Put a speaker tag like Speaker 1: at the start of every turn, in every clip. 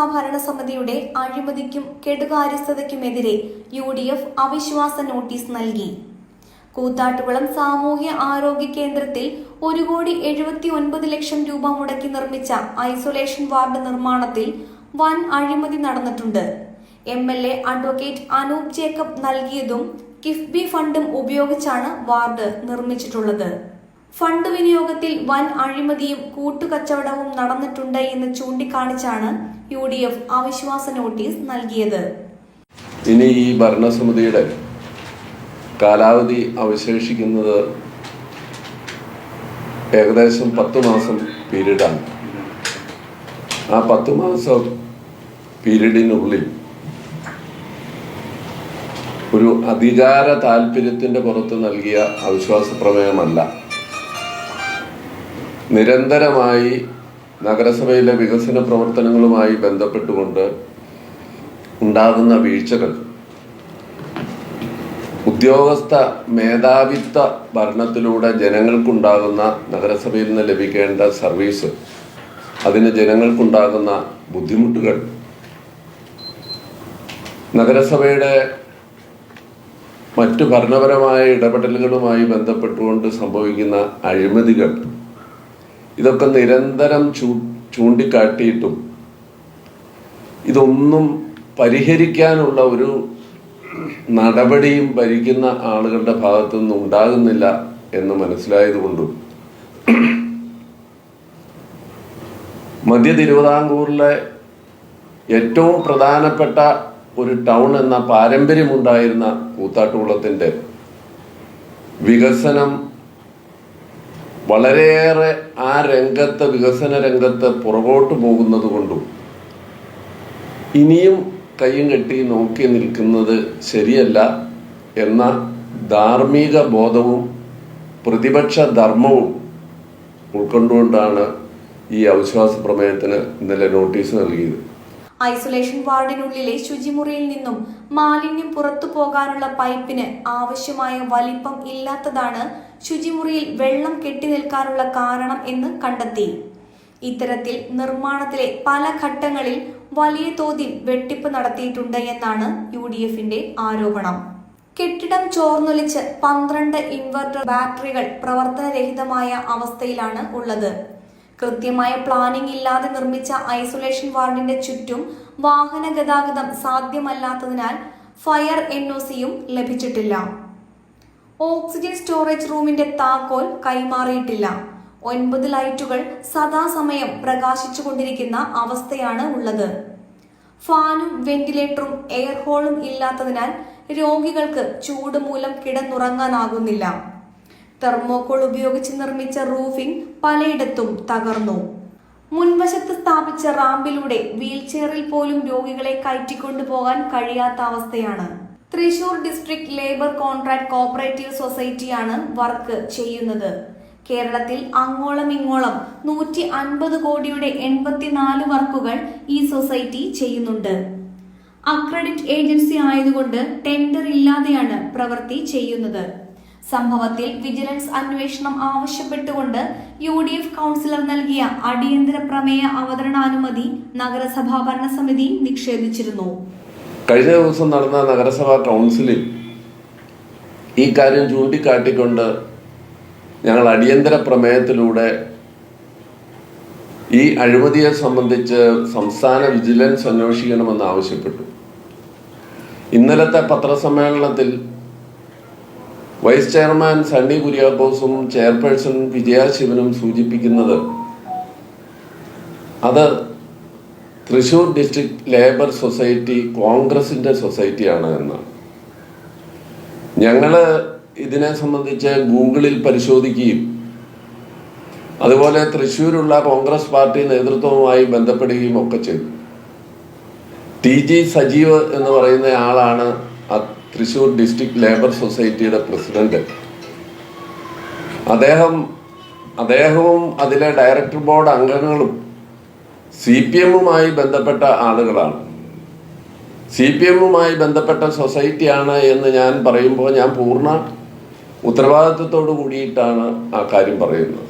Speaker 1: നഗരസഭാ ഭരണസമിതിയുടെ അഴിമതിക്കും കെടുകാര്യസ്ഥതയ്ക്കുമെതിരെ യു ഡി എഫ് അവിശ്വാസ നോട്ടീസ് നൽകി. കൂത്താട്ടുകുളം സാമൂഹ്യ ആരോഗ്യ കേന്ദ്രത്തിൽ ഒരു കോടി എഴുപത്തി ഒൻപത് ലക്ഷം രൂപ മുടക്കി നിർമ്മിച്ച ഐസൊലേഷൻ വാർഡ് നിർമ്മാണത്തിൽ വൻ അഴിമതി നടന്നിട്ടുണ്ട്. M L A advocate Anoop Jacob നൽകിയതും കിഫ്ബി ഫണ്ടും ഉപയോഗിച്ചാണ് വാർഡ് നിർമ്മിച്ചിട്ടുള്ളത്. ഫണ്ട് വിനിയോഗത്തിൽ വൻ അഴിമതിയും കൂട്ടുകച്ചവടവും നടന്നിട്ടുണ്ട് എന്ന് ചൂണ്ടിക്കാണിച്ചാണ് യു ഡി എഫ് അവിശ്വാസ നോട്ടീസ് നൽകിയത്.
Speaker 2: ഇനി ഈ ഭരണസമിതിയുടെ കാലാവധി അവശേഷിക്കുന്നത് ഏകദേശം പത്ത് മാസം പീരീഡാണ്. ആ പത്ത് മാസം പീരീഡിനുള്ളിൽ ഒരു അധികാര താല്പര്യത്തിന്റെ പുറത്ത് നൽകിയ അവിശ്വാസ പ്രമേയമല്ല. നിരന്തരമായി നഗരസഭയിലെ വികസന പ്രവർത്തനങ്ങളുമായി ബന്ധപ്പെട്ടുകൊണ്ട് ഉണ്ടാകുന്ന വീഴ്ചകൾ. ഉദ്യോഗസ്ഥ മേധാവിത്വ ഭരണത്തിലൂടെ ജനങ്ങൾക്കുണ്ടാകുന്ന നഗരസഭയിൽ നിന്ന് ലഭിക്കേണ്ട സർവീസ് അതിന് ജനങ്ങൾക്കുണ്ടാകുന്ന ബുദ്ധിമുട്ടുകൾ. നഗരസഭയുടെ മറ്റു ഭരണപരമായ ഇടപെടലുകളുമായി ബന്ധപ്പെട്ടുകൊണ്ട് സംഭവിക്കുന്ന അഴിമതികൾ. ഇതൊക്കെ നിരന്തരം ചൂ ചൂണ്ടിക്കാട്ടിയിട്ടും ഇതൊന്നും പരിഹരിക്കാനുള്ള ഒരു നടപടിയും ഭരിക്കുന്ന ആളുകളുടെ ഭാഗത്തു നിന്നും ഉണ്ടാകുന്നില്ല എന്ന് മനസ്സിലായതുകൊണ്ടും മധ്യ തിരുവിതാംകൂറിലെ ഏറ്റവും പ്രധാനപ്പെട്ട ഒരു ടൗൺ എന്ന പാരമ്പര്യമുണ്ടായിരുന്ന കൂത്താട്ടുകുളത്തിന്റെ വികസനം വളരെയേറെ ആ രംഗത്ത് വികസന രംഗത്ത് പുറകോട്ട് പോകുന്നത് കൊണ്ടും ഇനിയും കയ്യും കെട്ടി നോക്കി നിൽക്കുന്നത് ശരിയല്ല എന്ന ധാർമ്മിക ബോധവും പ്രതിപക്ഷ ധർമ്മവും ഉൾക്കൊണ്ടുകൊണ്ടാണ് ഈ അവിശ്വാസ പ്രമേയത്തിന് ഇന്നലെ നോട്ടീസ് നൽകിയത്.
Speaker 1: ഐസൊലേഷൻ വാർഡിനുള്ളിലെ ശുചിമുറിയിൽ നിന്നും മാലിന്യം പുറത്തു പോകാനുള്ള പൈപ്പിന് ആവശ്യമായ വലിപ്പം ഇല്ലാത്തതാണ് ശുചിമുറിയിൽ വെള്ളം കെട്ടി നിൽക്കാനുള്ള കാരണം എന്ന് കണ്ടെത്തി. ഇത്തരത്തിൽ നിർമ്മാണത്തിലെ പല ഘട്ടങ്ങളിൽ വലിയ തോതിൽ വെട്ടിപ്പ് നടത്തിയിട്ടുണ്ട് എന്നാണ് യു ഡി എഫിന്റെ ആരോപണം. കെട്ടിടം ചോർന്നൊലിച്ച് പന്ത്രണ്ട് ഇൻവെർട്ടർ ബാറ്ററികൾ പ്രവർത്തനരഹിതമായ അവസ്ഥയിലാണ് ഉള്ളത്. കൃത്യമായ പ്ലാനിംഗ് ഇല്ലാതെ നിർമ്മിച്ച ഐസൊലേഷൻ വാർഡിന്റെ ചുറ്റും വാഹന ഗതാഗതം സാധ്യമല്ലാത്തതിനാൽ ഫയർ എൻ ഒ ലഭിച്ചിട്ടില്ല. ഓക്സിജൻ സ്റ്റോറേജ് റൂമിന്റെ താക്കോൽ കൈമാറിയിട്ടില്ല. ഒൻപത് ലൈറ്റുകൾ സദാസമയം പ്രകാശിച്ചു കൊണ്ടിരിക്കുന്ന അവസ്ഥയാണ് ഉള്ളത്. ഫാനും വെന്റിലേറ്ററും എയർ ഹോളും ഇല്ലാത്തതിനാൽ രോഗികൾക്ക് ചൂട് മൂലം കിടന്നുറങ്ങാനാകുന്നില്ല. തെർമോക്കോൾ ഉപയോഗിച്ച് നിർമ്മിച്ച റൂഫിംഗ് പലയിടത്തും തകർന്നു. മുൻവശത്ത് സ്ഥാപിച്ച റാമ്പിലൂടെ വീൽചെയറിൽ പോലും രോഗികളെ കയറ്റിക്കൊണ്ടു പോകാൻ കഴിയാത്ത അവസ്ഥയാണ്. Thrissur district labour contract cooperative സൊസൈറ്റിയാണ് work ചെയ്യുന്നത്. കേരളത്തിൽ അങ്ങോളം ഇങ്ങോളം നൂറ്റി അൻപത് കോടിയുടെ എൺപത്തിനാല് വർക്കുകൾ ഈ സൊസൈറ്റി ചെയ്യുന്നുണ്ട്. അക്രഡിറ്റ് ഏജൻസി ആയതുകൊണ്ട് ടെൻഡർ ഇല്ലാതെയാണ് പ്രവൃത്തി ചെയ്യുന്നത്. സംഭവത്തിൽ വിജിലൻസ് അന്വേഷണം ആവശ്യപ്പെട്ടുകൊണ്ട് യു ഡി എഫ് കൗൺസിലർ നൽകിയ അടിയന്തര പ്രമേയ അവതരണാനുമതി നഗരസഭാ ഭരണസമിതി നിഷേധിച്ചിരുന്നു
Speaker 2: കഴിഞ്ഞ ദിവസം നടന്ന നഗരസഭാ കൗൺസിലിൽ ഈ കാര്യം ചൂണ്ടിക്കാട്ടിക്കൊണ്ട് ഞങ്ങൾ അടിയന്തര പ്രമേയത്തിലൂടെ ഈ അഴിമതിയെ സംബന്ധിച്ച് സംസ്ഥാന വിജിലൻസ് അന്വേഷിക്കണമെന്ന് ആവശ്യപ്പെട്ടു. ഇന്നലത്തെ പത്രസമ്മേളനത്തിൽ വൈസ് ചെയർമാൻ സണ്ണി കുര്യാക്കോസും ചെയർപേഴ്സൺ വിജയ ശിവനും സൂചിപ്പിക്കുന്നത് അത് തൃശൂർ ഡിസ്ട്രിക്ട് ലേബർ സൊസൈറ്റി കോൺഗ്രസിന്റെ സൊസൈറ്റിയാണ് എന്നാണ് ഞങ്ങൾ ഇതിനെ സംബന്ധിച്ച് ഗൂഗിളിൽ പരിശോധിക്കുകയും അതുപോലെ തൃശ്ശൂരുള്ള കോൺഗ്രസ് പാർട്ടി നേതൃത്വവുമായി ബന്ധപ്പെടുകയും ഒക്കെ ചെയ്തു. ടി ജി സജീവ് എന്ന് പറയുന്ന ആളാണ് ആ തൃശ്ശൂർ ഡിസ്ട്രിക്ട് ലേബർ സൊസൈറ്റിയുടെ പ്രസിഡന്റ്. അദ്ദേഹം അദ്ദേഹവും അതിലെ ഡയറക്ടർ ബോർഡ് അംഗങ്ങളും സി പി എമ്മുമായി ബന്ധപ്പെട്ട ആളുകളാണ്. സി പി എമ്മുമായി ബന്ധപ്പെട്ട സൊസൈറ്റിയാണ് എന്ന് ഞാൻ പറയുമ്പോൾ ഞാൻ പൂർണ ഉത്തരവാദിത്വത്തോടു കൂടിയിട്ടാണ് ആ കാര്യം പറയുന്നത്.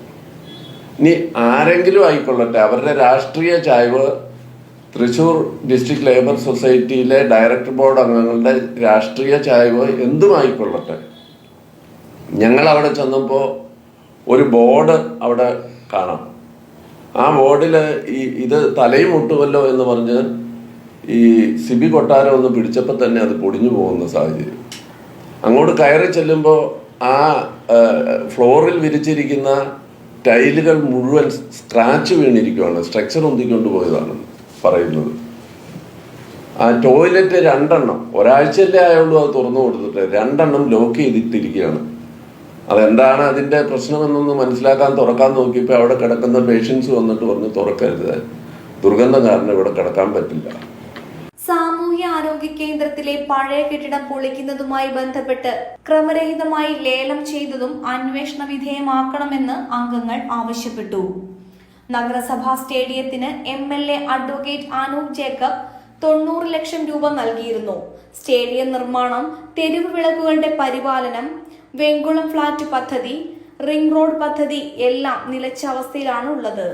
Speaker 2: ഇനി ആരെങ്കിലും ആയിക്കൊള്ളട്ടെ അവരുടെ രാഷ്ട്രീയ ചായ്വ് തൃശൂർ ഡിസ്ട്രിക്ട് ലേബർ സൊസൈറ്റിയിലെ ഡയറക്ടർ ബോർഡ് അംഗങ്ങളുടെ രാഷ്ട്രീയ ചായ്വ് എന്തുമായിക്കൊള്ളട്ടെ ഞങ്ങൾ അവിടെ ചെന്നപ്പോൾ ഒരു ബോർഡ് അവിടെ കാണാം. ആ ബോർഡിൽ ഈ ഇത് തലയും മുട്ടുമല്ലോ എന്ന് പറഞ്ഞ് ഈ സിബി കൊട്ടാരം ഒന്ന് പിടിച്ചപ്പോൾ തന്നെ അത് പൊടിഞ്ഞു പോകുന്ന സാഹചര്യം. അങ്ങോട്ട് കയറി ചെല്ലുമ്പോൾ ആ ഫ്ലോറിൽ വിരിച്ചിരിക്കുന്ന ടൈലുകൾ മുഴുവൻ സ്ക്രാച്ച് വീണിരിക്കുകയാണ് സ്ട്രക്ചർ ഒന്നിക്കൊണ്ട് പോയതാണ് പറയുന്നത്. ആ ടോയ്ലറ്റ് രണ്ടെണ്ണം. ഒരാഴ്ചയല്ലേ ആയുള്ളൂ അത് തുറന്നു കൊടുത്തിട്ട്. രണ്ടെണ്ണം ലോക്ക് ചെയ്തിട്ടിരിക്കുകയാണ്. അതെന്താണ് അതിന്റെ പ്രശ്നമെന്നൊന്ന് മനസ്സിലാക്കാൻ തുറക്കാൻ നോക്കിയപ്പോൾ അവിടെ കിടക്കുന്ന പേഷ്യൻസ് വന്നിട്ട് പറഞ്ഞ് തുറക്കരുത്. ദുർഗന്ധം കാരണം ഇവിടെ കിടക്കാൻ പറ്റില്ല.
Speaker 1: സാമൂഹ്യ ആരോഗ്യ കേന്ദ്രത്തിലെ പഴയ കെട്ടിടം പൊളിക്കുന്നതുമായി ബന്ധപ്പെട്ട് ക്രമരഹിതമായി ലേലം ചെയ്തതും അന്വേഷണ വിധേയമാക്കണമെന്ന് അംഗങ്ങൾ ആവശ്യപ്പെട്ടു. നഗരസഭാ സ്റ്റേഡിയത്തിന് M L A advocate Anoop Jacob തൊണ്ണൂറ് ലക്ഷം രൂപ നൽകിയിരുന്നു. സ്റ്റേഡിയം നിർമ്മാണം തെരുവ് വിളക്കുകളുടെ പരിപാലനം വെങ്കുളം ഫ്ളാറ്റ് പദ്ധതി റിംഗ് റോഡ് പദ്ധതി എല്ലാം നിലച്ച അവസ്ഥയിലാണ് ഉള്ളത്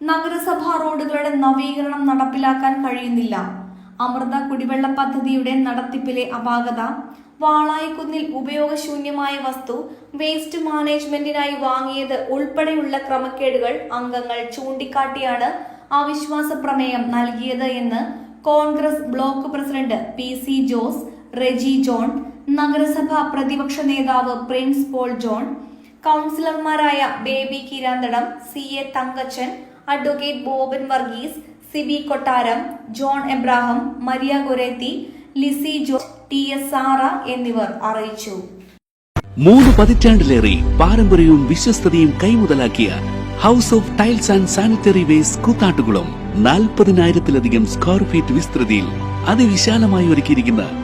Speaker 1: നഗരസഭാ റോഡുകളുടെ നവീകരണം നടപ്പിലാക്കാൻ കഴിയുന്നില്ല. അമൃത കുടിവെള്ള പദ്ധതിയുടെ നടത്തിപ്പിലെ അപാകത വാളായിക്കുന്നിൽ ഉപയോഗശൂന്യമായ വസ്തു വേസ്റ്റ് മാനേജ്മെന്റിനായി വാങ്ങിയത് ഉൾപ്പെടെയുള്ള ക്രമക്കേടുകൾ അംഗങ്ങൾ ചൂണ്ടിക്കാട്ടിയാണ് അവിശ്വാസ പ്രമേയം നൽകിയത് എന്ന് Congress block president P C Jose Reji John നഗരസഭാ പ്രതിപക്ഷ നേതാവ് പ്രിൻസ് പോൾ ജോൺ കൗൺസിലർമാരായ Baby Kiranthadam C A Thankachan advocate Boban Varghese Siby Kottaram John Abraham Maria Goretti Lizy Jo T S Sara എന്നിവർ അറിയിച്ചു.
Speaker 3: മൂന്ന് പതിറ്റാണ്ടിലേറെ പാരമ്പര്യവും വിശ്വസ്തതയും കൈമുതലാക്കിയ house of tiles and sanitary waste Koothattukulam നാൽപ്പതിനായിരത്തിലധികം square feet വിസ്തൃതിയിൽ അതിവിശാലമായി ഒരുക്കിയിരിക്കുന്ന